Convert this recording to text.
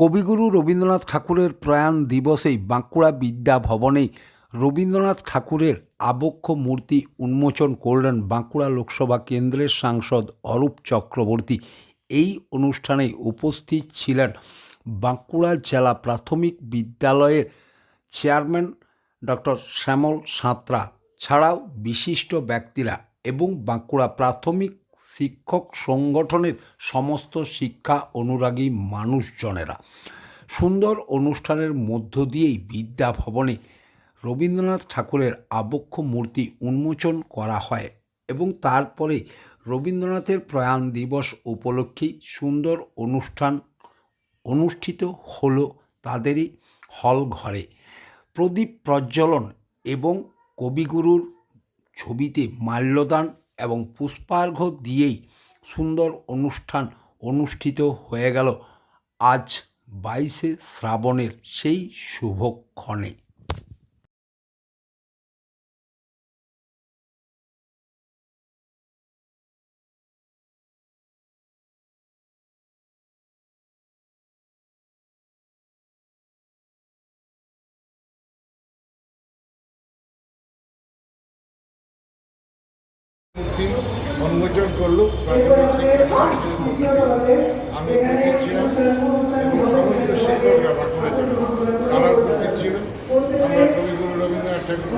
কবিগুরু রবীন্দ্রনাথ ঠাকুরের প্রয়াণ দিবসেই বাঁকুড়া বিদ্যা ভবনেই রবীন্দ্রনাথ ঠাকুরের আবক্ষ মূর্তি উন্মোচন করলেন বাঁকুড়া লোকসভা কেন্দ্রের সাংসদ অরূপ চক্রবর্তী। এই অনুষ্ঠানে উপস্থিত ছিলেন বাঁকুড়া জেলা প্রাথমিক বিদ্যালয়ের চেয়ারম্যান ডক্টর শ্যামল সাঁতরা। ছাড়াও বিশিষ্ট ব্যক্তিরা এবং বাঁকুড়া প্রাথমিক শিক্ষক সংগঠনের সমস্ত শিক্ষা অনুরাগী মানুষজনেরা। সুন্দর অনুষ্ঠানের মধ্য দিয়েই বিদ্যা ভবনে রবীন্দ্রনাথ ঠাকুরের আবক্ষ মূর্তি উন্মোচন করা হয় এবং তারপরে রবীন্দ্রনাথের প্রয়াণ দিবস উপলক্ষেই সুন্দর অনুষ্ঠান অনুষ্ঠিত হলো তাদেরই হল ঘরে প্রদীপ প্রজ্বলন এবং কবিগুরুর ছবিতে মাল্যদান এবং পুষ্পার্ঘ দিয়েই সুন্দর অনুষ্ঠান অনুষ্ঠিত হয়ে গেল। আজ বাইশে শ্রাবণের সেই শুভক্ষণে উন্মোচন করল আমি উপস্থিত ছিলাম এবং সমস্ত শিক্ষকরা বাঁকুড়া জন্য তারা উপস্থিত ছিল। আমরা কবিগুরু রবীন্দ্রনাথ ঠাকুর